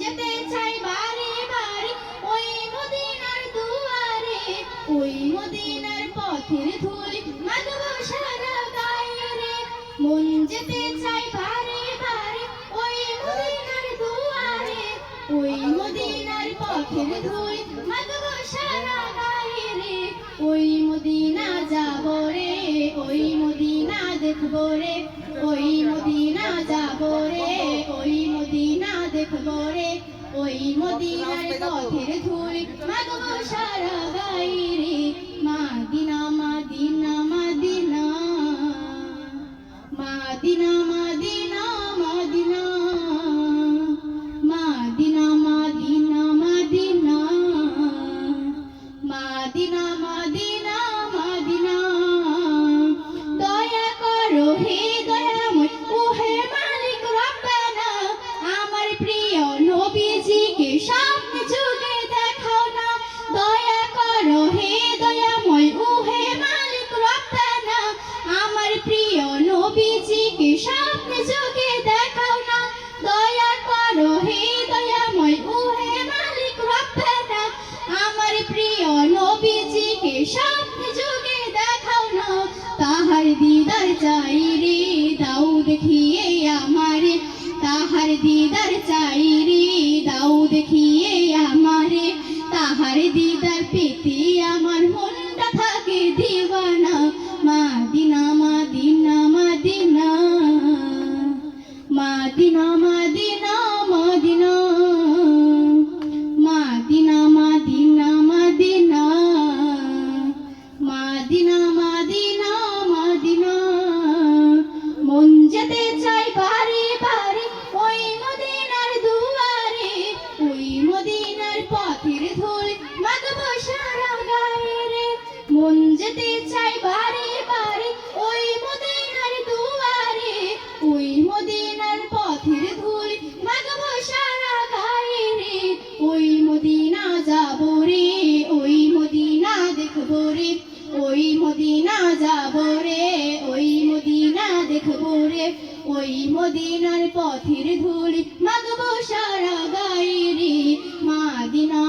যেতে চাই বারে বারে, ওই মদিনার দুয়ারে, ওই মদিনার পথের ধুলি মাগবো সারা গায়ে রে মন যেতে চাই বারে বারে, ওই মদিনার দুয়ারে, ওই মদিনার পথের ধুলি সারা গায়ে রে ওই মদিনা যাব রে, ওই মদিনা দেখব রে, ওই মদিনা যাব রে। মদিনা দেখব রে ওই মদিনার পথের ধুলি মাগো সারা গায়ে রে মাদিনা মাদিনা মাদিনা মাদিনা মাদিনা প্রিয় নবীজিকে স্বপ্নে যুগে দেখাও না। তাহার দিদার চাই রে দাও দেখিয়ে আমারে। তাহার দিদার চাই রে দাও দেখিয়ে আমারে। তাহার দিদার পেতে আমার মনটা থাকে দিওয়ানা। ওই মদিনার দুয়ারে, ওই পথের ধুলি রে। ওই মদিনা যাব রে রে, ওই মদিনা যাব পথের ধুলি মাগবো সারা গায়ে রে। মাদিনা